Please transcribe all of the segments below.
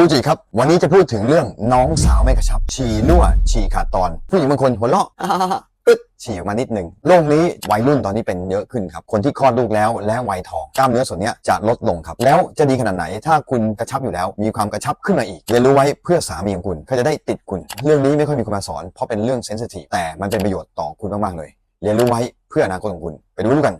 ฟูจิครับ วันนี้จะพูดถึงเรื่องน้องสาวไม่กระชับ ฉี่รั่ว ฉี่ขาดตอน ผู้หญิงบางคนหัวเราะปึ๊ดฉี่ออกมานิดหนึ่งโรคนี้วัยรุ่นตอนนี้เป็นเยอะขึ้นครับ คนที่คลอดลูกแล้วและวัยทองกล้ามเนื้อส่วนเนี้ยจะลดลงครับ แล้วจะดีขนาดไหน ถ้าคุณกระชับอยู่แล้ว มีความกระชับขึ้นมาอีก เรียนรู้ไว้เพื่อสามีของคุณเขาจะได้ติดคุณ เรื่องนี้ไม่ค่อยมีคนมาสอนเพราะเป็นเรื่องเซนซิทีฟแต่มันเป็นประโยชน์ต่อคุณมากๆเลย เรียนรู้ไว้เพื่ออนาคตของคุณ ไปดูกัน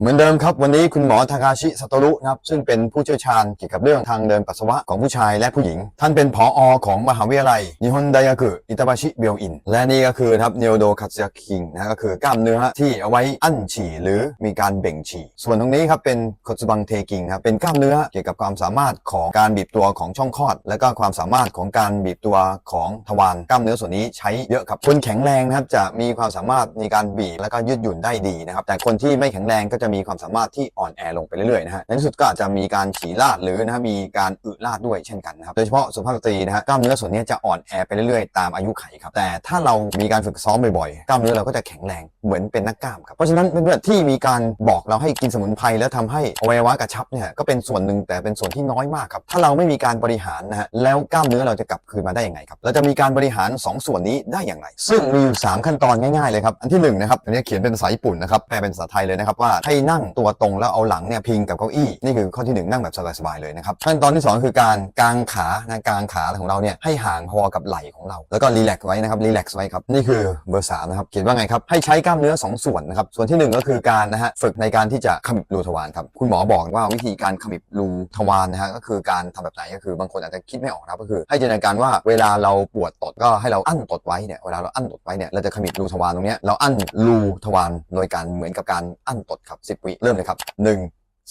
เหมือนเดิมครับวันนี้คุณหมอทาคาชิซาโตรุนะครับซึ่งเป็นผู้เชี่ยวชาญเกี่ยวกับเรื่องทางเดินปัสสาวะของผู้ชายและผู้หญิง ท่านเป็นผออของมหาวิทยาลัยนิฮอนไดอากุอิตาบาชิเบลอิน และนี่ก็คือครับเนโอโดคัตซึคิงนะก็คือกล้ามเนื้อที่เอาไว้อั้นฉี่หรือมีการเบ่งฉี่ ส่วนตรงนี้ครับเป็นคตสุบังเทกิงครับเป็นกล้ามเนื้อเกี่ยวกับความสามารถของการบีบตัวของช่องคลอด และก็ความสามารถของการบีบตัวของทวารกล้ามเนื้อส่วนนี้ใช้เยอะครับคนแข็งแรงนะครับจะมีความสามารถในการบีบและก็ยืดหยุ่นได้ดีนะครับแต่คนที่ไม่แข็งแรงก็จะจะมีความสามารถที่อ่อนแอลงไปเรื่อยๆนะฮะในที่สุดก็อาจจะมีการฉี่ลาดหรือนะฮะมีการอึลาดด้วยเช่นกันนะครับโดยเฉพาะสุภาพสตรีนะฮะกล้ามเนื้อส่วนนี้จะอ่อนแอไปเรื่อยๆ ตามอายุไขครับแต่ถ้าเรามีการฝึกซ้อมบ่อยๆกล้ามเนื้อเราก็จะแข็งแรงเหมือนเป็นนักกล้ามครับเพราะฉะนั้นเพื่อนๆที่มีการบอกเราให้กินสมุนไพรแล้วทำให้อวัยวะกระชับเนี่ยก็เป็นส่วนหนึ่งแต่เป็นส่วนที่น้อยมากครับถ้าเราไม่มีการบริหารนะฮะแล้วกล้ามเนื้อเราจะกลับคืนมาได้อยังไงครับเราจะมีการบริหารสองส่วนนี้ได้อย่างไร ซึ่งมีอยู่สามขั้นตอนง่ายๆเลยครับอันที่หนึ่งนะครับอันนี้เขียนเป็นภาษาญี่ปุ่นนะครับแปลเป็นภาษาไทยเลยนะครับว่าให้นั่งตัวตรงแล้วเอาหลังเนี่ยพิงกับเก้าอี้นี่คือข้อที่หนึ่งนั่งแบบสบายๆเลยนะครับขั้นตอนที่สองคือการกางขานะกางขาของเราเนี่ยให้ห่างพอกับไหล่ของเรา แล้วก็รีแลกซ์ไว้นะครับรีแลกซ์ไว้ครับนี่คือเบอร์สามนะครับเขียนว่าไงครับให้ใช้กล้ามเนื้อสองส่วนนะครับส่วนที่หนึ่งก็คือการนะฮะฝึกในการที่จะขมิบรูทวารครับคุณหมอบอกว่าวิธีการขมิบรูทวารนะฮะก็คือการทำแบบไหนก็คือบางคนอาจจะคิดไม่ออกนะครับก็คือ ให้จินตนาการว่าเวลาเราปวดตดก็ให้เราอั้นตดไว้เนี่ยเวลาเราอั้นตดไว้เนี่ยเราจะขมิบรูทวารตรงเนี้ยเราอั้นรูทวารโดยการเหมือนกับการอั้นตดครับสิบวิเริ่มเลยครับหนึ่ง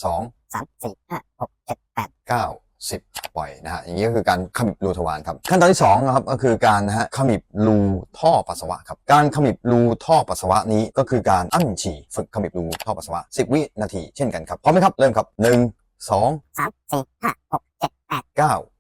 สองสามสี่ห้าหกเจ็ดแปดเก้าสิบปล่อยนะฮะอย่างนี้ก็คือการขมิบรูทวารครับ ขั้นตอนที่2นะครับก็คือการนะฮะขมิบรูท่อปัสสาวะครับการขมิบรูท่อปัสสาวะนี้ก็คือการอั้นฉี่ฝึกขมิบรูท่อปัสสาวะ 10 วินาทีเช่นกันครับพร้อมไหมครับเริ่มครับ 1 2 3 4 5 6 7 8 9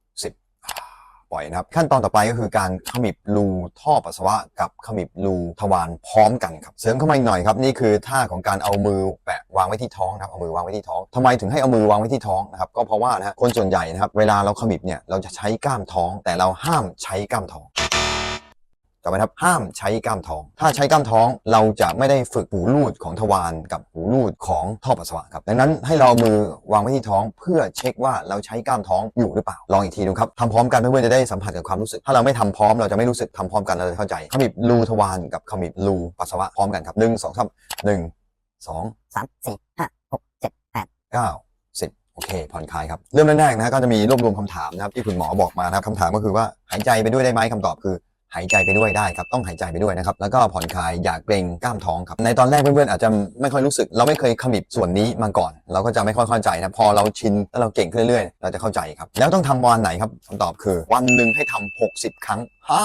ปล่อยนะครับ ขั้นตอนต่อไปก็คือการขมิบรูท่อปัสสาวะกับขมิบรูทวารพร้อมกันครับเสริมเข้ามาอีกหน่อยครับนี่คือท่าของการเอามือแปะวางไว้ที่ท้องนะครับเอามือวางไว้ที่ท้องทำไมถึงให้เอามือวางไว้ที่ท้องนะครับก็เพราะว่านะฮะคนส่วนใหญ่นะครับเวลาเราขมิบเนี่ยเราจะใช้กล้ามท้อง แต่เราห้ามใช้กล้ามท้อง จำไว้นะครับห้ามใช้กล้ามท้อง ถ้าใช้กล้ามท้องเราจะไม่ได้ฝึกหูรูดของทวารกับหูรูดของท่อปัสสาวะครับดังนั้นให้เราเอามือวางไว้ที่ท้องเพื่อเช็คว่าเราใช้กล้ามท้องอยู่หรือเปล่าลองอีกทีดูครับทำพร้อมกันเพื่อนๆจะได้สัมผัสกับความรู้สึก ถ้าเราไม่ทำพร้อมเราจะไม่รู้สึกทำพร้อมกันเราจะเข้าใจขมิบรูทวารกับขมิบรูปัสสาวะพร้อมกันครับหนึ่งสองสามหนึ่งสองสามสี่ห้าหกเจ็ดแปดเก้าสิบโอเคผ่อนคลายครับ เริ่มแรกๆนะก็จะมีรวบรวมคำถามนะครับที่คุณหมอบอกมานะครับคำถามก็คือว่าหายใจไปด้วยได้ไหมคำตอบคือ หายใจไปด้วยได้ครับต้องหายใจไปด้วยนะครับแล้วก็ผ่อนคลายอย่าเกรงกล้ามท้องครับในตอนแรกเพื่อนๆอาจจะไม่ค่อยรู้สึก เราไม่เคยขมิบส่วนนี้มาก่อน เราก็จะไม่ค่อยเข้าใจนะพอเราชินแล้วเราเก่งขึ้นเรื่อยๆเราจะเข้าใจครับแล้วต้องทำวันไหนครับคำตอบคือ วันหนึ่งให้ทำ60 ครั้งฮะ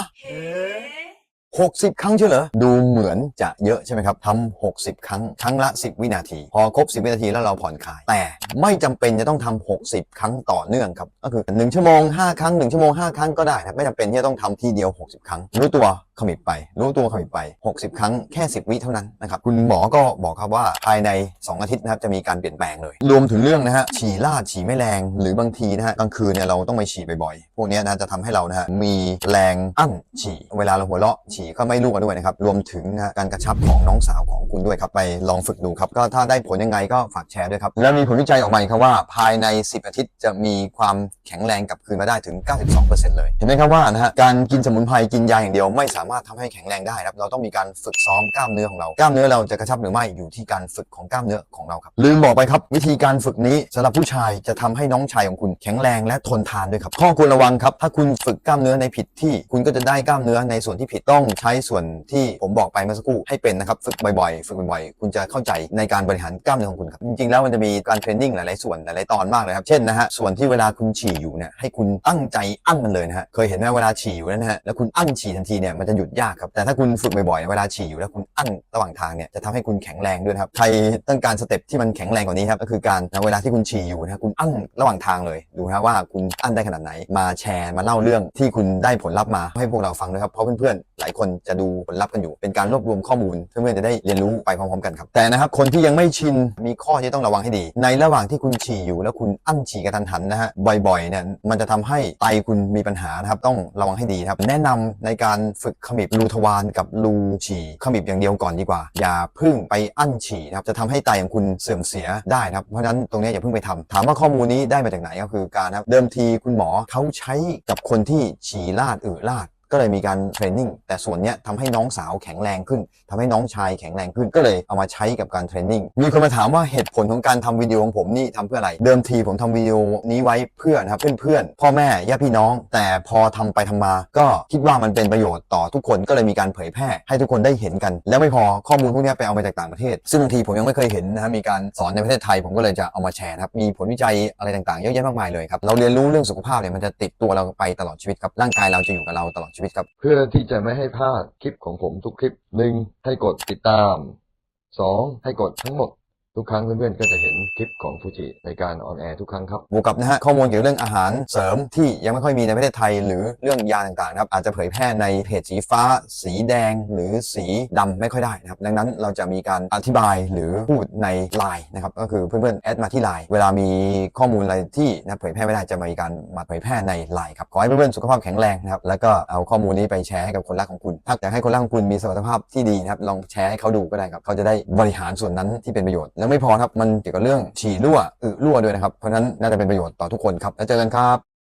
60 ครั้งเชียวเหรอ ดูเหมือนจะเยอะใช่ไหมครับทำ60 ครั้ง ครั้งละ 10 วินาที พอครบ 10 วินาทีแล้วเราผ่อนคลาย แต่ไม่จำเป็นจะต้องทำ60 ครั้งต่อเนื่องครับ ก็คือ 1 ชั่วโมง 5 ครั้ง 1 ชั่วโมง 5 ครั้งก็ได้ไม่จำเป็นที่จะต้องทำทีเดียว 60 ครั้ง รู้ตัว ขมิบไป รู้ตัวขมิบไป 60 ครั้งแค่ 10 วิเท่านั้นนะครับคุณหมอก็บอกครับว่าภายใน 2 อาทิตย์นะครับจะมีการเปลี่ยนแปลงเลย รวมถึงเรื่องนะฮะฉี่ลาดฉี่ไม่แรง หรือบางทีนะฮะกลางคืนเนี่ยเราต้องไปฉี่บ่อยๆพวกนี้นะจะทำให้เรานะฮะมีแรงอั้นฉี่เวลาเราหัวเราะฉี่ก็ไม่รั่วด้วยนะครับรวมถึงนะฮะการกระชับของน้องสาวของคุณด้วยครับไปลองฝึกดูครับก็ถ้าได้ผลยังไงก็ฝากแชร์ด้วยครับแล้วมีผลวิจัยออกมาอีกครับว่าภายใน 10 อาทิตย์จะมีความแข็งแรงกลับคืนมาได้ถึง 92%เลยเห็นไหมครับว่านะฮะการกินสมุนไพรกินยาอย่างเดียวไม่สามารถทำให้แข็งแรงได้ครับเราต้องมีการฝึกซ้อมกล้ามเนื้อของเรากล้ามเนื้อเราจะกระชับหรือไม่อยู่ที่การฝึกของกล้ามเนื้อของเราครับลืมบอกไปครับ วิธีการฝึกนี้สำหรับผู้ชายจะทำให้น้องชายของคุณแข็งแรงและทนทานด้วยครับข้อควรระวังครับถ้าคุณฝึกกล้ามเนื้อในผิดที่คุณก็จะได้กล้ามเนื้อในส่วนที่ผิดต้องใช้ส่วนที่ผมบอกไปเมื่อสักครู่ให้เป็นนะครับฝึกบ่อยๆ ฝึกบ่อยๆ คุณจะเข้าใจในการบริหารกล้ามเนื้อของคุณครับจริงๆแล้วมันจะมีการเทรนนิ่งหลายๆส่วนหลายๆตอนมากเลยครับเช่นนะฮะส่วนที่เวลาคุณฉี่อยู่เนี่ยให้คุณตั้งใจอั้นมันเลยนะฮะเคยเห็นไหมเวลาฉี่อยู่นะฮะแล้วคุณอั้นฉี่ทันทีเนี่ยมันจะหยุดยากครับแต่ถ้าคุณฝึกบ่อยๆเวลาฉี่อยู่แล้วคุณอั้นระหว่างทางเนี่ยจะทำให้คุณแข็งแรงด้วยครับใครต้องการสเต็ปที่มันแข็งแรงกว่านี้ครับก็คือการเวลาที่คุณฉี่อยู่นะคุณอั้นระหว่างทางเลยดูนะว่าคุณอั้นได้ขนาดไหน มาแชร์มาเล่าเรื่องที่คุณได้ผลลัพธ์มาให้พวกเราฟังด้วยครับเพราะเพื่อนๆหลายคนจะดูผลลัพธ์กันอยู่ เป็นการรวบรวมข้อมูลเพื่อนๆจะได้เรียนรู้ไปพร้อมๆกันครับแต่นะครับคนที่ยังไม่ชินมีข้อที่ต้องระวังให้ดี ในระหว่างที่คุณฉี่อยู่แล้วคุณอั้นฉี่กระทันหันนะฮะบ่อยๆเนี่ยมันจะทำให้ไตคุณมีปัญหานะครับต้องระวังให้ดีครับแนะนำในการฝึกขมิบรูทวารกับรูฉี่ขมิบอย่างเดียวก่อนดีกว่า อย่าพึ่งไปอั้นฉี่นะครับจะทำให้ไตของคุณเสื่อมเสียได้นะครับเพราะฉะนั้นตรงนี้อย่าเพิ่งไปทำถามว่าข้อมูลนี้ได้มาจากไหนก็คือการนะครับเดิมทีคุณหมอเขาใช้กับคนที่ฉี่ลาดอือลาด ก็เลยมีการเทรนนิ่งแต่ส่วนเนี้ยทำให้น้องสาวแข็งแรงขึ้นทำให้น้องชายแข็งแรงขึ้นก็เลยเอามาใช้กับการเทรนนิ่งมีคนมาถามว่าเหตุผลของการทำวิดีโอของผมนี่ทำเพื่ออะไร เดิมทีผมทำวิดีโอนี้ไว้เพื่อนะครับเพื่อนๆพ่อแม่ญาติพี่น้อง แต่พอทำไปทำมา ก็คิดว่ามันเป็นประโยชน์ต่อทุกคนก็เลยมีการเผยแพร่ ให้ทุกคนได้เห็นกัน แล้วไม่พอข้อมูลพวกนี้ไปเอามาจากต่างประเทศ ซึ่งบางทีผมยังไม่เคยเห็นนะครับมีการสอนในประเทศไทยผมก็เลยจะเอามาแชร์ครับมีผลวิจัยอะไรต่างๆเยอะแยะมากมายเลยครับเราเรียนรู้เรื่องสุขภาพเนี่ยมันจะติดตัวเราไปตลอดชีวิตครับร่างกายเราจะอยู่กับเราตลอดชีวิตครับ เพื่อที่จะไม่ให้พลาดคลิปของผมทุกคลิปหนึ่งให้กดติดตามสองให้กดทั้งหมด ทุกครั้งเพื่อนๆก็จะเห็นคลิปของฟูจิในการออนแอร์ทุกครั้งครับ บวกกับนะฮะข้อมูลเกี่ยวกับเรื่องอาหารเสริมที่ยังไม่ค่อยมีในประเทศไทย หรือเรื่องยาต่างๆนะครับอาจจะเผยแพร่ในเพจสีฟ้า สีแดง หรือสีดำไม่ค่อยได้นะครับดังนั้นเราจะมีการอธิบายหรือพูดในไลน์นะครับก็คือเพื่อนๆแอดมาที่ไลน์เวลามีข้อมูลอะไรที่นะเผยแพร่ไม่ได้จะมีการมาเผยแพร่ในไลน์ครับขอให้เพื่อนๆสุขภาพแข็งแรงนะครับแล้วก็เอาข้อมูลนี้ไปแชร์ให้กับคนรักของคุณ ถ้าอยากให้คนรักของคุณมีสุขภาพที่ดีนะครับลองแชร์ให้เขาดูก็ได้ครับเขาจะได้บริหารส่วนนั้นที่เป็นประโยชน์แล้วไม่พอครับมันเกี่ยวกับเรื่องฉี่รั่วอึรั่วด้วยนะครับเพราะฉะนั้นน่าจะเป็นประโยชน์ต่อทุกคนครับแล้วเจอกันครับ